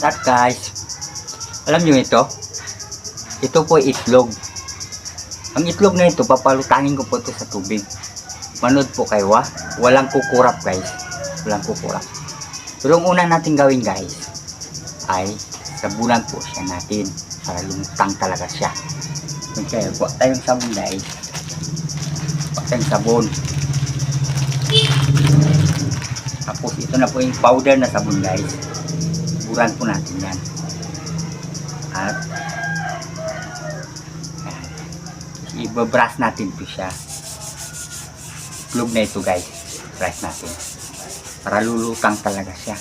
At guys, alam nyo ito? Ito po itlog. Ang itlog na ito, papalutangin ko po ito sa tubig. Manood po kayo ha. Walang kukurap guys. Walang kukurap. Pero ang una natin gawin guys, ay sabunan po siya natin para lumutang talaga siya. Okay, buat tayong sabon guys. Buat tayong sabon. Tapos ito na po yung powder na sabon guys. Buran po natin yan. At ayan. ibabrush natin po siya. Glove na ito guys. Brush natin. Para lulutang talaga siya.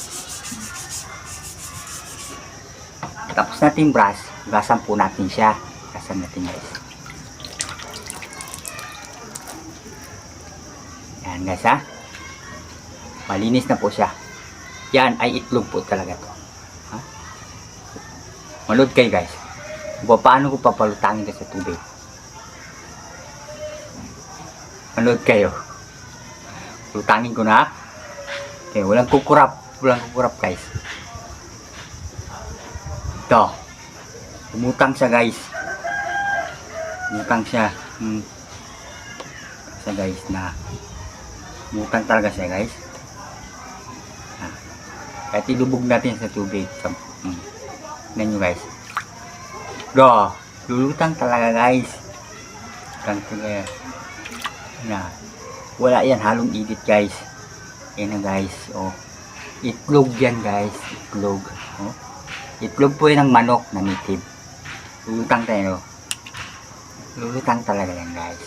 Tapos natin brush, gasan po natin siya. Gasan natin guys. Yan guys ha. Malinis na po siya. Yan ay itlog po talaga to. Manood kayo guys. Kung paano ko papalutangin ito sa tubig. Manood kayo. Lutangin ko na. Okay, walang kukurap. Walang kukurap guys. Ito. Umutang siya guys. Umutang siya. Hmm. Siya guys na. Umutang talaga siya guys. Ah. Kahit ilubog natin sa tubig. Hmm. Nyo guys. Do. Lulutang talaga guys. Lulutang talaga. Na. Wala yan. Halong edit guys. Yan na guys. Oh. Itlog yan guys. Itlog. Oh. Itlog po yan ng manok na native. Lulutang tayo. Lulutang talaga yan guys.